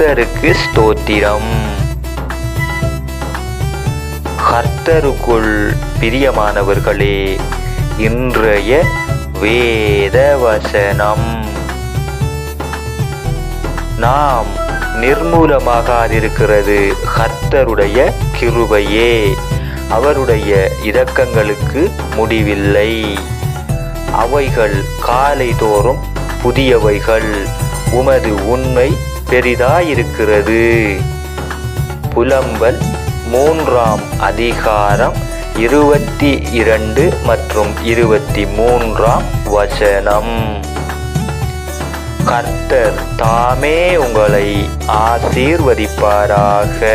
கர்த்தருக்கு ஸ்தோத்திரம். கர்த்தருக்குள் பிரியமானவர்களே இன்றைய வேத வசனம் நாம் நிர்மூலமாகாதிருக்கிறது கர்த்தருடைய கிருபையே. அவருடைய இரக்கங்களுக்கு முடிவில்லை. அவைகள் காலை தோறும் புதியவைகள். உமது உண்மை பெரிதாயிருக்கிறது. புலம்பல் மூன்றாம் அதிகாரம் இருபத்தி இரண்டு மற்றும் இருபத்தி மூன்றாம் வசனம். கர்த்தர் தாமே உங்களை ஆசீர்வதிப்பாராக.